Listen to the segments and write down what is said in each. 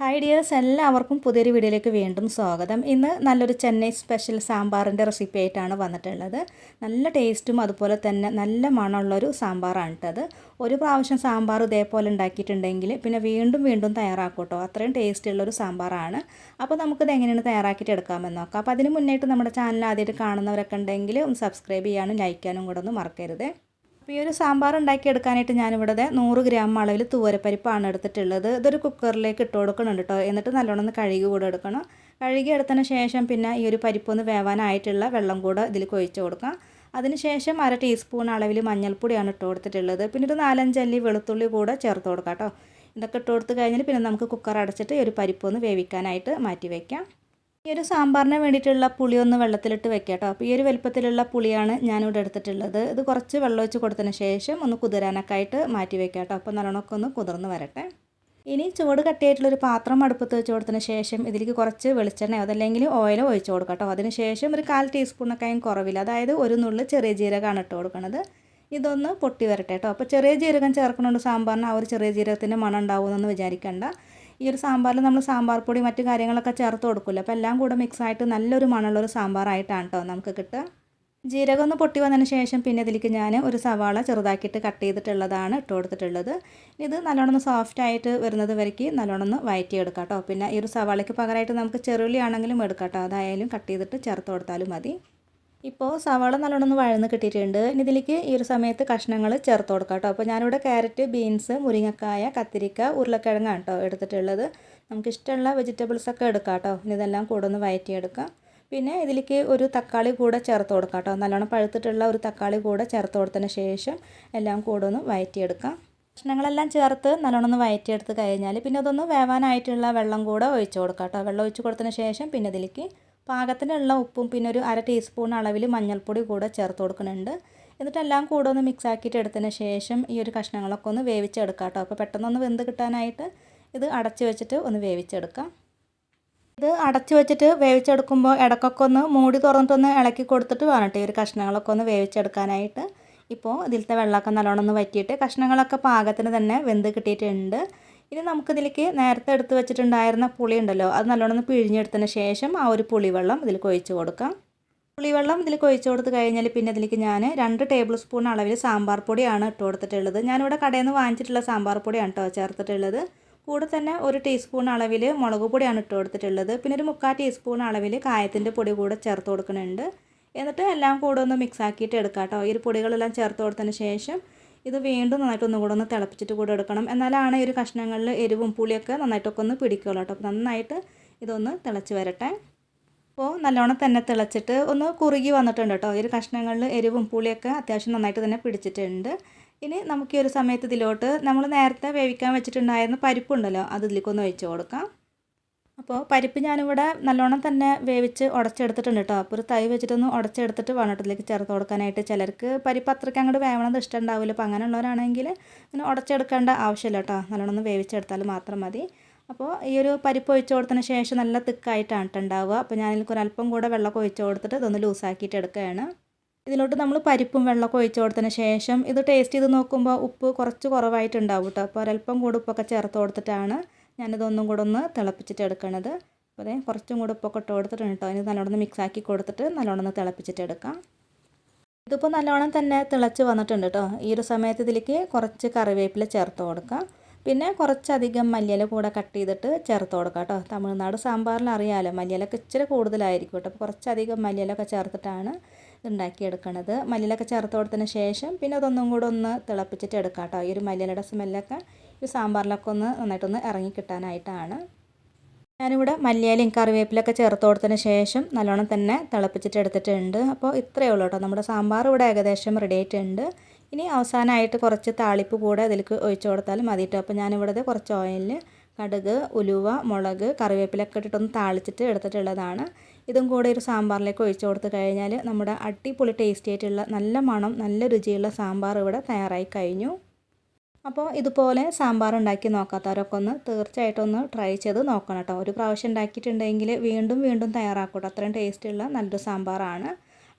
Hi dears എല്ലാവർക്കും പുതിയൊരു വീഡിയോയിലേക്ക് വീണ്ടും സ്വാഗതം. ഇന്ന് നല്ലൊരു ചെന്നൈ സ്പെഷ്യൽ സാമ്പാറിന്റെ റെസിപ്പി ആയിട്ടാണ് വന്നിട്ടുള്ളത്. നല്ല ടേസ്റ്റും അതുപോലെ തന്നെ നല്ല മണമുള്ളൊരു സാമ്പാറാണ് കേട്ടത് ഒരു പ്രാവശ്യം സാമ്പാർ ഇതേപോലെ ഉണ്ടാക്കിയിട്ടുണ്ടെങ്കിൽ പിന്നെ വീണ്ടും വീണ്ടും തയ്യാറാക്കൂട്ടോ. കേട്ടോ അത്രയും ടേസ്റ്റ് ഉള്ളൊരു സാമ്പാറാണ്. അപ്പോൾ നമുക്കിത് എങ്ങനെയാണ് തയ്യാറാക്കിയിട്ട് എടുക്കാമെന്ന് നോക്കാം. അപ്പോൾ അതിന് മുന്നേറ്റ് നമ്മുടെ ചാനൽ ആദ്യമായിട്ട് കാണുന്നവരൊക്കെ ഉണ്ടെങ്കിൽ ഒന്ന് സബ്സ്ക്രൈബ് ചെയ്യാനും ലൈക്ക് ചെയ്യാനും കൂടെ ഒന്ന് മറക്കരുത്. അപ്പോൾ ഈ ഒരു സാമ്പാർ ഉണ്ടാക്കിയെടുക്കാനായിട്ട് ഞാനിവിടെ നൂറ് ഗ്രാം അളവിൽ തൂവരപ്പരിപ്പാണ് എടുത്തിട്ടുള്ളത്. ഇതൊരു കുക്കറിലേക്ക് ഇട്ട് കൊടുക്കണം കേട്ടോ എന്നിട്ട് നല്ലോണം ഒന്ന് കഴുകി കൂടെ എടുക്കണം. കഴുകി എടുത്തതിന് ശേഷം പിന്നെ ഈ ഒരു പരിപ്പൊന്ന് വേവാനായിട്ടുള്ള വെള്ളം കൂടെ ഇതിൽ കൊഴിച്ച് കൊടുക്കാം. അതിനുശേഷം അര ടീസ്പൂൺ അളവിൽ മഞ്ഞൾപ്പൊടിയാണ് ഇട്ട് കൊടുത്തിട്ടുള്ളത്. പിന്നെ ഒരു നാലഞ്ചല്ലി വെളുത്തുള്ളി കൂടെ ചേർത്ത് കൊടുക്കാം കേട്ടോ ഇതൊക്കെ ഇട്ട് കൊടുത്ത് കഴിഞ്ഞാൽ പിന്നെ നമുക്ക് കുക്കർ അടച്ചിട്ട് ഈ ഒരു പരിപ്പൊന്ന് വേവിക്കാനായിട്ട് മാറ്റി വയ്ക്കാം ഈ ഒരു സാമ്പാറിന് വേണ്ടിയിട്ടുള്ള പുളി ഒന്ന് വെള്ളത്തിലിട്ട് വെക്കാം കേട്ടോ. അപ്പോൾ ഈ ഒരു വലുപ്പത്തിലുള്ള പുളിയാണ് ഞാനിവിടെ എടുത്തിട്ടുള്ളത്. ഇത് കുറച്ച് വെള്ളം ഒഴിച്ച് കൊടുത്തതിന് ശേഷം ഒന്ന് കുതിരാനൊക്കെ ആയിട്ട് മാറ്റി വെക്കാം കേട്ടോ. അപ്പോൾ നല്ലോണമൊക്കെ ഒന്ന് കുതിർന്ന് വരട്ടെ. ഇനി ചുവട് കട്ടിയായിട്ടുള്ളൊരു പാത്രം അടുപ്പത്ത് വെച്ച് കൊടുത്തതിന് ശേഷം ഇതിലേക്ക് കുറച്ച് വെളിച്ചെണ്ണയോ അതല്ലെങ്കിൽ ഓയിലോ ഒഴിച്ച് കൊടുക്കാം കേട്ടോ. അതിന് ശേഷം ഒരു കാൽ ടീസ്പൂണൊക്കെ കുറവില്ല. അതായത് ഒരു നുള്ളു ചെറിയ ജീരകമാണ് ഇട്ട് കൊടുക്കുന്നത് ഇതൊന്ന് പൊട്ടി വരട്ടെ കേട്ടോ. അപ്പോൾ ചെറിയ ജീരകം ചേർക്കണോണ്ട് സാമ്പാറിന് ആ ഒരു ചെറിയ ജീരകത്തിന്റെ മണം ഉണ്ടാവുമെന്നൊന്ന് വിചാരിക്കേണ്ട. ഈ ഒരു സാമ്പാറിൽ നമ്മൾ സാമ്പാർ പൊടി മറ്റു കാര്യങ്ങളൊക്കെ ചേർത്ത് കൊടുക്കില്ല? അപ്പോൾ എല്ലാം കൂടെ മിക്സായിട്ട് നല്ലൊരു മണമുള്ളൊരു സാമ്പാറായിട്ടാണ് കേട്ടോ നമുക്ക് കിട്ടുക. ജീരകം ഒന്ന് പൊട്ടി വന്നതിന് ശേഷം പിന്നെ ഇതിലേക്ക് ഞാൻ ഒരു സവാള ചെറുതാക്കിയിട്ട് കട്ട് ചെയ്തിട്ടുള്ളതാണ് ഇട്ട് കൊടുത്തിട്ടുള്ളത്. ഇത് നല്ലോണം സോഫ്റ്റ് ആയിട്ട് വരുന്നത് വരയ്ക്ക് നല്ലോണം എടുക്കാം കേട്ടോ. പിന്നെ ഈ ഒരു സവാളയ്ക്ക് പകരമായിട്ട് നമുക്ക് ചെറുളി ആണെങ്കിലും എടുക്കാം കേട്ടോ. അതായാലും കട്ട് ചെയ്തിട്ട് ചേർത്ത് കൊടുത്താലും മതി. ഇപ്പോൾ സവാള നല്ലോണം ഒന്ന് വഴന്ന് കിട്ടിയിട്ടുണ്ട്. ഇനി ഇതിലേക്ക് ഈ ഒരു സമയത്ത് കഷ്ണങ്ങൾ ചേർത്ത് കൊടുക്കാം കേട്ടോ. അപ്പോൾ ഞാനിവിടെ ക്യാരറ്റ് ബീൻസ് മുരിങ്ങക്കായ കത്തിരിക്ക ഉരുളക്കിഴങ്ങാണ് കേട്ടോ എടുത്തിട്ടുള്ളത്. നമുക്ക് ഇഷ്ടമുള്ള വെജിറ്റബിൾസ് ഒക്കെ എടുക്കാം കേട്ടോ. ഇനി ഇതെല്ലാം കൂടെ ഒന്ന് വയറ്റിയെടുക്കാം. പിന്നെ ഇതിലേക്ക് ഒരു തക്കാളി കൂടെ ചേർത്ത് കൊടുക്കാം കേട്ടോ. നല്ലോണം പഴുത്തിട്ടുള്ള ഒരു തക്കാളി കൂടെ ചേർത്ത് കൊടുത്തതിന് ശേഷം എല്ലാം കൂടെ ഒന്ന് വയറ്റിയെടുക്കാം. കഷ്ണങ്ങളെല്ലാം ചേർത്ത് നല്ലോണം ഒന്ന് വയറ്റിയെടുത്ത് കഴിഞ്ഞാൽ പിന്നെ അതൊന്ന് വേവാനായിട്ടുള്ള വെള്ളം കൂടെ ഒഴിച്ച് കൊടുക്കാം കേട്ടോ. വെള്ളം ഒഴിച്ച് കൊടുത്തതിന് ശേഷം പിന്നെ ഇതിലേക്ക് പാകത്തിനുള്ള ഉപ്പും പിന്നെ ഒരു അര ടീസ്പൂൺ അളവിൽ മഞ്ഞൾപ്പൊടി കൂടെ ചേർത്ത് കൊടുക്കുന്നുണ്ട്. എന്നിട്ട് എല്ലാം കൂടെ ഒന്ന് മിക്സ് ആക്കിയിട്ട് എടുത്തതിന് ശേഷം ഈ ഒരു കഷ്ണങ്ങളൊക്കെ ഒന്ന് വേവിച്ചെടുക്കാം കേട്ടോ. അപ്പോൾ പെട്ടെന്നൊന്ന് വെന്ത് കിട്ടാനായിട്ട് ഇത് അടച്ചു വെച്ചിട്ട് ഒന്ന് വേവിച്ചെടുക്കാം. ഇത് അടച്ചു വെച്ചിട്ട് വേവിച്ചെടുക്കുമ്പോൾ ഇടക്കൊക്കെ ഒന്ന് മൂടി തുറന്നിട്ടൊന്ന് ഇളക്കി കൊടുത്തിട്ട് വേണം ഈ ഒരു കഷ്ണങ്ങളൊക്കെ ഒന്ന് വേവിച്ചെടുക്കാനായിട്ട്. ഇപ്പോൾ ഇതിലത്തെ വെള്ളമൊക്കെ നല്ലോണം ഒന്ന് വറ്റിയിട്ട് കഷ്ണങ്ങളൊക്കെ പാകത്തിന് തന്നെ വെന്ത് കിട്ടിയിട്ടുണ്ട്. ഇനി നമുക്കിതിലേക്ക് നേരത്തെ എടുത്ത് വെച്ചിട്ടുണ്ടായിരുന്ന പുളി ഉണ്ടല്ലോ അത് നല്ലോണം പിഴിഞ്ഞെടുത്തതിന് ശേഷം ആ ഒരു പുളിവെള്ളം ഇതിൽ കൊഴിച്ചു കൊടുക്കാം. പുളിവെള്ളം ഇതിൽ കൊഴിച്ച് കൊടുത്ത് കഴിഞ്ഞാൽ പിന്നെ ഇതിലേക്ക് ഞാൻ രണ്ട് ടേബിൾ സ്പൂൺ അളവിൽ സാമ്പാർ പൊടിയാണ് ഇട്ട് കൊടുത്തിട്ടുള്ളത്. ഞാനിവിടെ കടയിൽ നിന്ന് വാങ്ങിച്ചിട്ടുള്ള സാമ്പാർ പൊടിയാണ് കേട്ടോ ചേർത്തിട്ടുള്ളത്. കൂടെ തന്നെ ഒരു ടീസ്പൂൺ അളവിൽ മുളക് പൊടിയാണ് ഇട്ട് കൊടുത്തിട്ടുള്ളത്. പിന്നെ ഒരു മുക്കാൽ ടീസ്പൂൺ അളവിൽ കായത്തിന്റെ പൊടി കൂടെ ചേർത്ത് കൊടുക്കുന്നുണ്ട്. എന്നിട്ട് എല്ലാം കൂടെ ഒന്ന് മിക്സ് ആക്കിയിട്ട് എടുക്കാം കേട്ടോ. ഈ പൊടികളെല്ലാം ചേർത്ത് കൊടുത്തതിന് ശേഷം ഇത് വീണ്ടും നന്നായിട്ട് ഒന്നും കൂടെ ഒന്ന് തിളപ്പിച്ചിട്ട് കൂടെ എടുക്കണം. എന്നാലാണ് ഈ ഒരു കഷ്ണങ്ങളിൽ എരിവും പുളിയൊക്കെ നന്നായിട്ടൊക്കെ ഒന്ന് പിടിക്കുള്ളൂ കേട്ടോ. അപ്പോൾ നന്നായിട്ട് ഇതൊന്ന് തിളച്ച് വരട്ടെ. അപ്പോൾ നല്ലോണം തന്നെ തിളച്ചിട്ട് ഒന്ന് കുറുകി വന്നിട്ടുണ്ട് കേട്ടോ. ഈ ഒരു കഷ്ണങ്ങളിൽ എരിവും പുളിയൊക്കെ അത്യാവശ്യം നന്നായിട്ട് തന്നെ പിടിച്ചിട്ടുണ്ട്. ഇനി നമുക്ക് ഈ ഒരു സമയത്ത് ഇതിലോട്ട് നമ്മൾ നേരത്തെ വേവിക്കാൻ വെച്ചിട്ടുണ്ടായിരുന്ന പരിപ്പുണ്ടല്ലോ അത് ഇതിലേക്കൊന്ന് ഒഴിച്ച് കൊടുക്കാം. അപ്പോൾ പരിപ്പ് ഞാനിവിടെ നല്ലോണം തന്നെ വേവിച്ച് ഉടച്ചെടുത്തിട്ടുണ്ട് കേട്ടോ. അപ്പോൾ ഒരു തൈ വെച്ചിട്ടൊന്ന് ഉടച്ചെടുത്തിട്ട് വേണം ചേർത്ത് കൊടുക്കാനായിട്ട്. ചിലർക്ക് പരിപ്പ് അത്രയ്ക്ക് അങ്ങോട്ട് വേവണത് ഇഷ്ടമുണ്ടാവില്ല. അപ്പോൾ അങ്ങനെയുള്ളവരാണെങ്കിൽ അങ്ങനെ ഉടച്ചെടുക്കേണ്ട ആവശ്യമില്ല കേട്ടോ. നല്ലോണം ഒന്ന് വേവിച്ചെടുത്താൽ മാത്രം മതി. അപ്പോൾ ഈ ഒരു പരിപ്പ് ഒഴിച്ച് കൊടുത്തതിന് ശേഷം നല്ല തിക്കായിട്ടാണ് ഉണ്ടാവുക. അപ്പോൾ ഞാനിതിലേക്ക് ഒരല്പം കൂടെ വെള്ളമൊക്കെ ഒഴിച്ച് കൊടുത്തിട്ട് ഇതൊന്ന് ലൂസാക്കിയിട്ട് എടുക്കുകയാണ്. ഇതിലോട്ട് നമ്മൾ പരിപ്പും വെള്ളമൊക്കെ ഒഴിച്ച് കൊടുത്തതിന് ശേഷം ഇത് ടേസ്റ്റ് ചെയ്ത് നോക്കുമ്പോൾ ഉപ്പ് കുറച്ച് കുറവായിട്ടുണ്ടാവും കേട്ടോ. അപ്പോൾ ഒരല്പം കൂടെ ഉപ്പൊക്കെ ചേർത്ത് കൊടുത്തിട്ടാണ് ഞാനിതൊന്നും കൂടെ ഒന്ന് തിളപ്പിച്ചിട്ട് എടുക്കണത്. അപ്പോൾ കുറച്ചും കൂടെ ഉപ്പൊക്കെ ഇട്ട് കൊടുത്തിട്ടുണ്ട് കേട്ടോ. ഇനി നല്ലോണം മിക്സ് ആക്കി കൊടുത്തിട്ട് നല്ലോണം ഒന്ന് തിളപ്പിച്ചിട്ട് എടുക്കാം. ഇതിപ്പോൾ നല്ലോണം തന്നെ തിളച്ച് വന്നിട്ടുണ്ട് കേട്ടോ. ഈ ഒരു സമയത്ത് ഇതിലേക്ക് കുറച്ച് കറിവേപ്പില ചേർത്ത് കൊടുക്കാം. പിന്നെ കുറച്ചധികം മല്ലിയില കൂടെ കട്ട് ചെയ്തിട്ട് ചേർത്ത് കൊടുക്കാം കേട്ടോ. തമിഴ്നാട് സാമ്പാറിൽ മല്ലിയിലൊക്കെ ഇച്ചിരി കൂടുതലായിരിക്കും കേട്ടോ. അപ്പോൾ കുറച്ചധികം മല്ലിയിലൊക്കെ ചേർത്തിട്ടാണ് ഉണ്ടാക്കിയെടുക്കണത് മല്ലിയിലൊക്കെ ചേർത്ത് കൊടുത്തതിന് ശേഷം പിന്നെ അതൊന്നും കൂടെ ഒന്ന് തിളപ്പിച്ചിട്ട് എടുക്കാം കേട്ടോ. ഈ ഒരു മല്ലിയിലയുടെ സ്മെല്ലൊക്കെ ഈ സാമ്പാറിലൊക്കെ ഒന്ന് നന്നായിട്ടൊന്ന് ഇറങ്ങി കിട്ടാനായിട്ടാണ്. ഞാനിവിടെ മല്ലിയാലയും കറിവേപ്പിലൊക്കെ ചേർത്ത് കൊടുത്തതിന് ശേഷം നല്ലോണം തന്നെ തിളപ്പിച്ചിട്ട് എടുത്തിട്ടുണ്ട്. അപ്പോൾ ഇത്രയേ ഉള്ളൂ കേട്ടോ. നമ്മുടെ സാമ്പാർ ഇവിടെ ഏകദേശം റെഡി ആയിട്ടുണ്ട്. ഇനി അവസാനമായിട്ട് കുറച്ച് താളിപ്പ് കൂടെ അതിലേക്ക് ഒഴിച്ച് കൊടുത്താൽ മതി കേട്ടോ. അപ്പോൾ ഞാനിവിടെ കുറച്ച് ഓയിലിൽ കടുക് ഉലുവ മുളക് കറിവേപ്പിലൊക്കെ ഇട്ടിട്ടൊന്ന് താളിച്ചിട്ട് എടുത്തിട്ടുള്ളതാണ്. ഇതും കൂടെ ഒരു സാമ്പാറിലേക്ക് ഒഴിച്ച് കൊടുത്ത് കഴിഞ്ഞാൽ നമ്മുടെ അടിപൊളി ടേസ്റ്റി ആയിട്ടുള്ള നല്ല മണം നല്ല രുചിയുള്ള സാമ്പാർ ഇവിടെ തയ്യാറായി കഴിഞ്ഞു. അപ്പോൾ ഇതുപോലെ സാമ്പാർ ഉണ്ടാക്കി നോക്കാത്തവരൊക്കെ ഒന്ന് തീർച്ചയായിട്ടും ഒന്ന് ട്രൈ ചെയ്ത് നോക്കണം കേട്ടോ ഒരു പ്രാവശ്യം ഉണ്ടാക്കിയിട്ടുണ്ടെങ്കിൽ വീണ്ടും വീണ്ടും തയ്യാറാക്കൂട്ടോ. അത്രയും ടേസ്റ്റുള്ള നല്ലൊരു സാമ്പാറാണ്.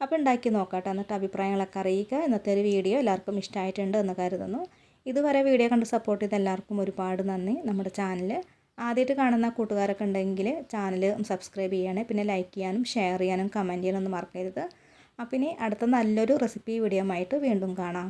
അപ്പോൾ ഉണ്ടാക്കി നോക്കാട്ടോ. എന്നിട്ട് അഭിപ്രായങ്ങളൊക്കെ അറിയിക്കുക. ഇന്നത്തെ ഒരു വീഡിയോ എല്ലാവർക്കും ഇഷ്ടമായിട്ടുണ്ട് എന്ന് കരുതുന്നു. ഇതുവരെ വീഡിയോ കണ്ട് സപ്പോർട്ട് ചെയ്ത എല്ലാവർക്കും ഒരുപാട് നന്ദി. നമ്മുടെ ചാനൽ ആദ്യമായിട്ട് കാണുന്ന കൂട്ടുകാരൊക്കെ ഉണ്ടെങ്കിൽ ചാനൽ സബ്സ്ക്രൈബ് ചെയ്യണേ. പിന്നെ ലൈക്ക് ചെയ്യാനും ഷെയർ ചെയ്യാനും കമന്റ് ചെയ്യാനും ഒന്നും മറക്കരുത്. അപ്പം ഇനി അടുത്ത നല്ലൊരു റെസിപ്പി വീഡിയോ ആയിട്ട് വീണ്ടും കാണാം.